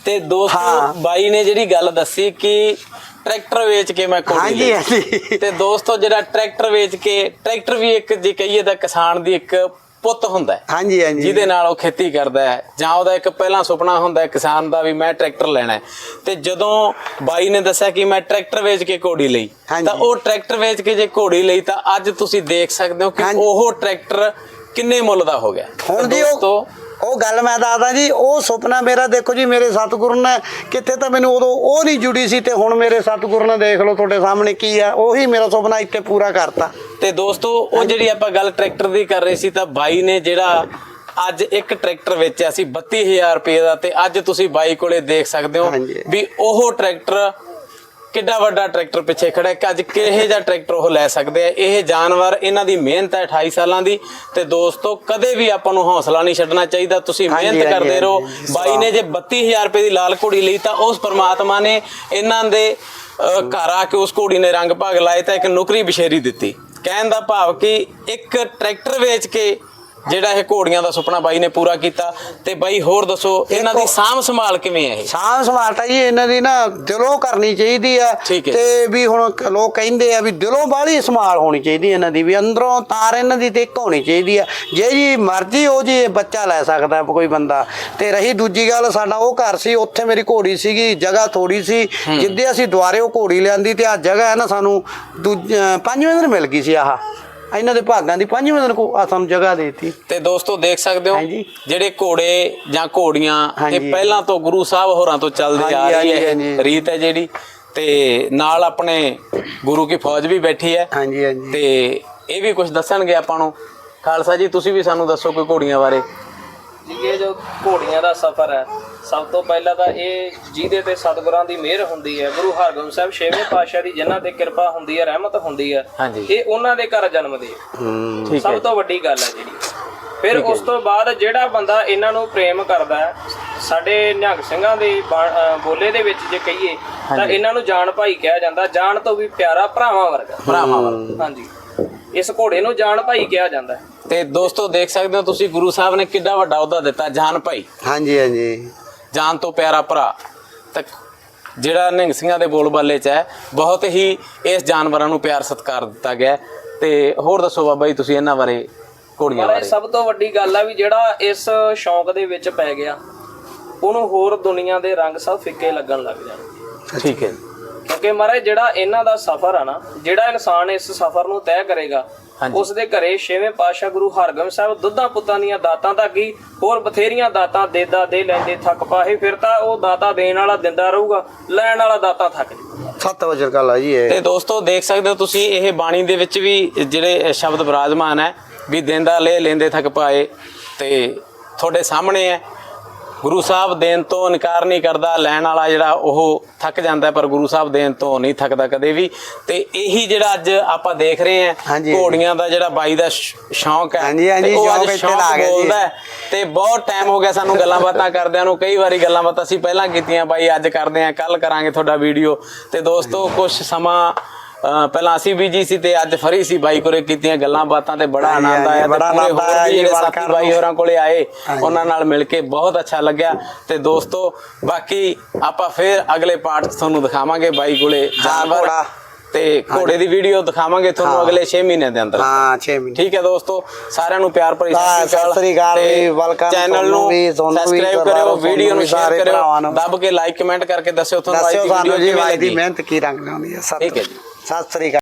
ਤੇ ਦੋਸਤੋ। ਬਾਈ ਨੇ ਜਿਹੜੀ ਗੱਲ ਦੱਸੀ ਕਿ ਟਰੈਕਟਰ ਵੇਚ ਕੇ ਮੈਂ ਘੋੜੀ ਹਾਂਜੀ, ਹਾਂਜੀ। ਤੇ ਦੋਸਤੋ ਜਿਹੜਾ ਟਰੈਕਟਰ ਵੇਚ ਕੇ ਟਰੈਕਟਰ ਵੀ ਇੱਕ ਜੇ ਕਹੀਏ ਤਾਂ ਕਿਸਾਨ ਦੀ ਇੱਕ ਪੁੱਤ ਹੁੰਦਾ ਹੈ ਹਾਂਜੀ ਹਾਂਜੀ ਜਿਹਦੇ ਨਾਲ ਉਹ ਖੇਤੀ ਕਰਦਾ ਹੈ ਜਾਂ ਉਹਦਾ ਇੱਕ ਪਹਿਲਾਂ ਸੁਪਨਾ ਹੁੰਦਾ ਹੈ ਕਿਸਾਨ ਦਾ ਵੀ ਮੈਂ ਟਰੈਕਟਰ ਲੈਣਾ ਹੈ ਤੇ ਜਦੋਂ ਬਾਈ ਨੇ ਦੱਸਿਆ ਕਿ ਮੈਂ ਟਰੈਕਟਰ ਵੇਚ ਕੇ ਘੋੜੀ ਲਈ। ਤਾਂ ਉਹ ਟਰੈਕਟਰ ਵੇਚ ਕੇ ਜੇ ਘੋੜੀ ਲਈ ਤਾਂ ਅੱਜ ਤੁਸੀਂ ਦੇਖ ਸਕਦੇ ਹੋ ਕਿ। ਉਹ ਟਰੈਕਟਰ ਕਿੰਨੇ ਮੁੱਲ ਦਾ ਹੋ ਗਿਆ? ਹੁਣ ਜੀ ਦੋਸਤੋ। ਉਹ ਗੱਲ ਮੈਂ ਦੱਸਦਾ ਜੀ ਉਹ ਸੁਪਨਾ ਮੇਰਾ ਦੇਖੋ ਜੀ ਮੇਰੇ ਸਤਿਗੁਰੂ ਨੇ ਕਿੱਥੇ ਤਾਂ ਮੈਨੂੰ ਉਦੋਂ ਉਹ ਨਹੀਂ ਜੁੜੀ ਸੀ ਤੇ ਹੁਣ ਮੇਰੇ ਸਤਿਗੁਰੂ ਨੇ ਦੇਖ ਲਓ ਤੁਹਾਡੇ ਸਾਹਮਣੇ ਕੀ ਆ ਉਹੀ ਮੇਰਾ ਸੁਪਨਾ ਇੱਥੇ ਪੂਰਾ ਕਰਤਾ। ਤੇ ਦੋਸਤੋ ਉਹ ਜਿਹੜੀ ਆਪਾਂ ਗੱਲ ਟਰੈਕਟਰ ਦੀ ਕਰ ਰਹੇ ਸੀ ਤਾਂ ਬਾਈ ਨੇ ਜਿਹੜਾ ਅੱਜ ਇੱਕ ਟਰੈਕਟਰ ਵੇਚਿਆ ਸੀ 32000 ਰੁਪਏ ਦਾ ਤੇ ਅੱਜ ਤੁਸੀਂ ਬਾਈ ਕੋਲੇ ਦੇਖ ਸਕਦੇ ਹੋ। ਵੀ ਉਹ ਟਰੈਕਟਰ ਕਿੱਡਾ ਵੱਡਾ ਟਰੈਕਟਰ ਪਿੱਛੇ ਖੜਾ ਹੈ ਕਿ ਅੱਜ ਕਿਹੇ ਜਿਹਾ ਟਰੈਕਟਰ ਉਹ ਲੈ ਸਕਦੇ ਆ? ਇਹ ਜਾਨਵਰ ਇਹਨਾਂ ਦੀ ਮਿਹਨਤ ਹੈ 28 ਸਾਲਾਂ ਦੀ ਤੇ ਦੋਸਤੋ ਕਦੇ ਵੀ ਆਪਾਂ ਨੂੰ ਹੌਸਲਾ ਨਹੀਂ ਛੱਡਣਾ ਚਾਹੀਦਾ। ਤੁਸੀਂ ਮਿਹਨਤ ਕਰਦੇ ਰਹੋ। ਬਾਈ ਨੇ ਜੇ 32000 ਰੁਪਏ ਦੀ ਲਾਲ ਘੋੜੀ ਲਈ ਤਾਂ ਉਸ ਪਰਮਾਤਮਾ ਨੇ ਇਹਨਾਂ ਦੇ ਘਰ ਆ ਕੇ ਉਸ ਘੋੜੀ ਨੇ ਰੰਗ ਭਾਗ ਲਾਏ ਤਾਂ ਇੱਕ ਨੌਕਰੀ ਬਸ਼ੇਰੀ ਦਿੱਤੀ। ਕਹਿਣ ਦਾ ਭਾਵ ਕਿ ਇੱਕ ਟਰੈਕਟਰ ਵੇਚ ਕੇ ਜਿਹੜਾ ਇਹ ਘੋੜੀਆਂ ਦਾ ਸੁਪਨਾ ਬਾਈ ਨੇ ਪੂਰਾ ਕੀਤਾ। ਤੇ ਬਾਈ ਹੋਰ ਦੱਸੋ ਇਹਨਾਂ ਦੀ ਸਾਂਭ ਸੰਭਾਲ ਕਿਵੇਂ ਹੈ ਇਹ? ਸਾਂਭ ਸੰਭਾਲਤਾ ਜੀ ਇਹਨਾਂ ਦੀ ਨਾ ਦਿਲੋਂ ਕਰਨੀ ਚਾਹੀਦੀ ਆ। ਤੇ ਵੀ ਹੁਣ ਲੋਕ ਕਹਿੰਦੇ ਆ ਵੀ ਦਿਲੋਂ ਬਾਹਲੀ ਸੰਭਾਲ ਹੋਣੀ ਚਾਹੀਦੀ ਇਹਨਾਂ ਦੀ ਵੀ ਅੰਦਰੋਂ ਤਾਰ ਇਹਨਾਂ ਦੀ ਤੇ ਹੋਣੀ ਚਾਹੀਦੀ ਆ। ਜੇ ਜੀ ਮਰਜ਼ੀ ਉਹ ਜੀ ਬੱਚਾ ਲੈ ਸਕਦਾ ਕੋਈ ਬੰਦਾ। ਤੇ ਰਹੀ ਦੂਜੀ ਗੱਲ ਸਾਡਾ ਉਹ ਘਰ ਸੀ ਉੱਥੇ ਮੇਰੀ ਘੋੜੀ ਸੀਗੀ ਜਗ੍ਹਾ ਥੋੜੀ ਸੀ। ਜਿੱਦੇ ਅਸੀਂ ਦੁਆਰੇ ਉਹ ਘੋੜੀ ਲਿਆਂਦੀ ਤੇ ਆ ਜਗ੍ਹਾ ਹੈ ਨਾ ਸਾਨੂੰ ਪੰਜਵੇਂ ਦਿਨ ਮਿਲ ਗਈ ਸੀ ਆਹ। ਇਹਨਾਂ ਦੇ ਭਾਗਾਂ ਦੀ ਪੰਜਵੇਂ ਦਿਨ ਕੋ ਆ ਸਾਨੂੰ ਜਗ੍ਹਾ ਦੇਤੀ ਤੇ ਦੋਸਤੋ ਦੇਖ ਸਕਦੇ ਹੋ ਹਾਂਜੀ। ਜਿਹੜੇ ਘੋੜੇ ਜਾਂ ਘੋੜੀਆਂ ਇਹ ਹਾਂਜੀ। ਪਹਿਲਾਂ ਤੋਂ ਗੁਰੂ ਸਾਹਿਬ ਹੋਰਾਂ ਤੋਂ ਚੱਲਦੀ ਆ ਹਾਂਜੀ, ਰਹੀ ਹੈ ਹਾਂਜੀ। ਰੀਤ ਹੈ ਜਿਹੜੀ ਤੇ ਨਾਲ ਆਪਣੇ ਗੁਰੂ ਕੀ ਫੌਜ ਵੀ ਬੈਠੀ ਹੈ ਹਾਂਜੀ ਹਾਂਜੀ ਤੇ ਇਹ ਵੀ ਕੁਝ ਦੱਸਣਗੇ ਆਪਾਂ ਨੂੰ ਖਾਲਸਾ ਜੀ ਤੁਸੀਂ ਵੀ ਸਾਨੂੰ ਦੱਸੋ ਕੋਈ ਘੋੜੀਆਂ ਬਾਰੇ ਜੀ ਇਹ ਜੋ ਘੋੜੀਆਂ ਦਾ ਸਫ਼ਰ ਹੈ ਸਭ ਤੋਂ ਪਹਿਲਾਂ ਤਾਂ ਇਹ ਜਿਹਦੇ ਤੇ ਸਤਿਗੁਰਾਂ ਦੀ ਮਿਹਰ ਹੁੰਦੀ ਹੈ ਗੁਰੂ ਹਰਗੋਬਿੰਦ ਸਾਹਿਬ ਛੇਵੇਂ ਪਾਤਸ਼ਾਹ ਦੀ ਜਿਨ੍ਹਾਂ ਤੇ ਕਿਰਪਾ ਹੁੰਦੀ ਹੈ ਰਹਿਮਤ ਹੁੰਦੀ ਹੈ ਇਹ ਉਹਨਾਂ ਦੇ ਘਰ ਜਨਮਦੇ ਆ। ਹੂੰ ਠੀਕ ਹੈ। ਸਭ ਤੋਂ ਵੱਡੀ ਗੱਲ ਹੈ ਜਿਹੜੀ। ਫਿਰ ਉਸ ਤੋਂ ਬਾਅਦ ਜਿਹੜਾ ਬੰਦਾ ਇਹਨਾਂ ਨੂੰ ਪ੍ਰੇਮ ਕਰਦਾ ਹੈ ਸਾਡੇ ਨਿਹੰਗ ਸਿੰਘਾਂ ਦੇ ਬੋਲੇ ਦੇ ਵਿੱਚ ਜੇ ਕਹੀਏ ਤਾਂ ਇਹਨਾਂ ਨੂੰ ਜਾਨ ਭਾਈ ਕਿਹਾ ਜਾਂਦਾ ਜਾਨ ਤੋਂ ਵੀ ਪਿਆਰਾ ਭਰਾਵਾਂ ਵਰਗਾ। ਭਰਾਵਾਂ ਵਰਗਾ। ਹਾਂਜੀ। ਇਸ ਘੋੜੇ ਨੂੰ ਜਾਨ ਭਾਈ ਕਿਹਾ ਜਾਂਦਾ ਹੈ। ਤੇ ਦੋਸਤੋ ਦੇਖ ਸਕਦੇ ਹੋ ਤੁਸੀਂ ਗੁਰੂ ਸਾਹਿਬ ਨੇ ਕਿੱਡਾ ਵੱਡਾ ਅਹੁਦਾ ਦਿੱਤਾ ਜਾਨ ਭਾਈ। ਹਾਂਜੀ ਹਾਂਜੀ। ਜਾਨ ਤੋਂ ਪਿਆਰਾ ਭਰਾ। ਤਾਂ ਜਿਹੜਾ ਨਿਹੰਗ ਸਿੰਘਾਂ ਦੇ ਬੋਲਬਾਲੇ 'ਚ ਹੈ ਬਹੁਤ ਹੀ ਇਸ ਜਾਨਵਰਾਂ ਨੂੰ ਪਿਆਰ ਸਤਿਕਾਰ ਦਿੱਤਾ ਗਿਆ ਹੈ। ਤੇ ਹੋਰ ਦੱਸੋ ਬਾਬਾ ਜੀ ਤੁਸੀਂ ਇਹਨਾਂ ਬਾਰੇ ਘੋੜੀਆਂ ਪਰ ਇਹ ਬਾਰੇ। ਸਭ ਤੋਂ ਵੱਡੀ ਗੱਲ ਆ ਵੀ ਜਿਹੜਾ ਇਸ ਸ਼ੌਂਕ ਦੇ ਵਿੱਚ ਪੈ ਗਿਆ ਉਹਨੂੰ ਹੋਰ ਦੁਨੀਆ ਦੇ ਰੰਗ ਸਭ ਫਿੱਕੇ ਲੱਗਣ ਲੱਗ ਜਾਣਗੇ ਠੀਕ ਹੈ ਜੀ। ਕਿਉਂਕਿ ਮਹਾਰਾਜ ਜਿਹੜਾ ਇਹਨਾਂ ਦਾ ਸਫ਼ਰ ਆ ਨਾ ਜਿਹੜਾ ਇਨਸਾਨ ਇਸ ਸਫ਼ਰ ਨੂੰ ਤੈਅ ਕਰੇਗਾ। ਉਸ ਦੇ ਘਰੇ ਛੇਵੇਂ ਪਾਤਸ਼ਾਹ ਗੁਰੂ ਹਰਗੋਬਿੰਦ ਸਾਹਿਬ ਦੁੱਧਾਂ ਪੁੱਤਾਂ ਦੀਆਂ ਦਾਤਾਂ ਤਾਂ ਕੀ ਹੋਰ ਬਥੇਰੀਆਂ ਦਾਤਾਂ ਦੇਦਾ ਦੇ ਲੈਂਦੇ ਥੱਕ ਪਾਹੇ ਫਿਰ ਤਾਂ ਉਹ ਦਾਤਾ ਦੇਣ ਵਾਲਾ ਦਿੰਦਾ ਰਹੂਗਾ ਲੈਣ ਵਾਲਾ ਦਾਤਾ ਥੱਕ ਜਾਊਗਾ ਸੱਤ ਵਜੇ ਗੱਲ ਆ ਜੀ ਇਹ। ਤੇ ਦੋਸਤੋ ਦੇਖ ਸਕਦੇ ਹੋ ਤੁਸੀਂ ਇਹ ਬਾਣੀ ਦੇ ਵਿੱਚ ਵੀ ਜਿਹੜੇ ਸ਼ਬਦ ਬਿਰਾਜਮਾਨ ਹੈ ਵੀ ਦਿੰਦਾ ਲੈ ਲੈਂਦੇ ਥੱਕ ਪਾਏ ਤੇ ਤੁਹਾਡੇ ਸਾਹਮਣੇ ਹੈ। ਗੁਰੂ ਸਾਹਿਬ ਦੇਣ ਤੋਂ ਇਨਕਾਰ ਨਹੀਂ ਕਰਦਾ ਲੈਣ ਵਾਲਾ ਜਿਹੜਾ ਉਹ ਥੱਕ ਜਾਂਦਾ ਪਰ ਗੁਰੂ ਸਾਹਿਬ ਦੇਣ ਤੋਂ ਨਹੀਂ ਥੱਕਦਾ ਕਦੇ ਵੀ ਤੇ ਇਹੀ ਜਿਹੜਾ ਅੱਜ ਆਪਾਂ ਦੇਖ ਰਹੇ ਹਾਂ। ਘੋੜੀਆਂ ਦਾ ਜਿਹੜਾ ਬਾਈ ਦਾ ਸ਼ੌਂਕ ਹੈ ਹਾਂਜੀ, ਹਾਂਜੀ, ਸ਼ੌਂਕ ਇੱਥੇ ਲਾ ਗਿਆ ਜੀ। ਤੇ ਬਹੁਤ ਟਾਈਮ ਹੋ ਗਿਆ ਸਾਨੂੰ ਗੱਲਾਂ ਬਾਤਾਂ ਕਰਦਿਆਂ ਨੂੰ ਕਈ ਵਾਰੀ ਗੱਲਾਂ ਬਾਤਾਂ ਅਸੀਂ ਪਹਿਲਾਂ ਕੀਤੀਆਂ ਬਾਈ ਅੱਜ ਕਰਦੇ ਆਂ ਕੱਲ ਕਰਾਂਗੇ ਤੁਹਾਡਾ ਵੀਡੀਓ ਤੇ ਦੋਸਤੋ ਕੁਝ ਸਮਾਂ ਪਹਿਲਾਂ ਅਸੀਂ ਬੀਜੀ ਸੀ ਤੇ ਅੱਜ ਫਰੀ ਸੀ ਬਾਈ ਕੋਲੇ ਕੀਤੀਆਂ ਗੱਲਾਂ ਬਾਤਾਂ ਤੇ ਬੜਾ ਆਨੰਦ ਆਇਆ ਤੇ ਬੜਾ ਪੂਰੇ ਆਨੰਦ ਹੋਰ ਆਇਆ ਵੀ ਜਿਹੜੇ ਸਾਥੀ ਬਾਈ। ਹੋਰਾਂ ਕੋਲੇ ਆਏ। ਉਹਨਾਂ ਨਾਲ ਮਿਲ ਕੇ ਬਹੁਤ ਅੱਛਾ ਲੱਗਿਆ ਤੇ ਦੋਸਤੋ ਬਾਕੀ ਆਪਾਂ ਫੇਰ ਅਗਲੇ ਪਾਰਟ ਤੁਹਾਨੂੰ ਦਿਖਾਵਾਂਗੇ ਬਾਈ ਕੋਲੇ ਜਾਨਵਰ। ਤੇ ਘੋੜੇ ਦੀ ਵੀਡੀਓ ਦਿਖਾਵਾਂਗੇ ਤੁਹਾਨੂੰ ਅਗਲੇ 6 ਮਹੀਨਿਆਂ ਦੇ ਅੰਦਰ ਹਾਂ 6 ਮਹੀਨੇ ਠੀਕ ਹੈ ਦੋਸਤੋ ਸਾਰਿਆਂ ਨੂੰ ਪਿਆਰ ਭਰੀ ਸਤਿ ਸ੍ਰੀ ਅਕਾਲ welcome ਚੈਨਲ ਨੂੰ ਸਬਸਕ੍ਰਾਈਬ ਕਰਿਓ ਵੀਡੀਓ ਨੂੰ ਸ਼ੇਅਰ ਕਰਿਓ। ਦੱਬ ਕੇ ਲਾਈਕ ਕਮੈਂਟ ਕਰਕੇ ਦੱਸਿਓ ਤੁਹਾਨੂੰ ਅੱਜ ਦੀ ਵੀਡੀਓ ਕਿਵੇਂ ਲੱਗੀ ਮਿਹਨਤ ਕੀ ਰੰਗ ਲਾਉਂਦੀ ਹੈ ਸਤਿ ਠੀਕ ਹੈ ਜੀ। ਸਤਿ ਸ੍ਰੀ ਅਕਾਲ।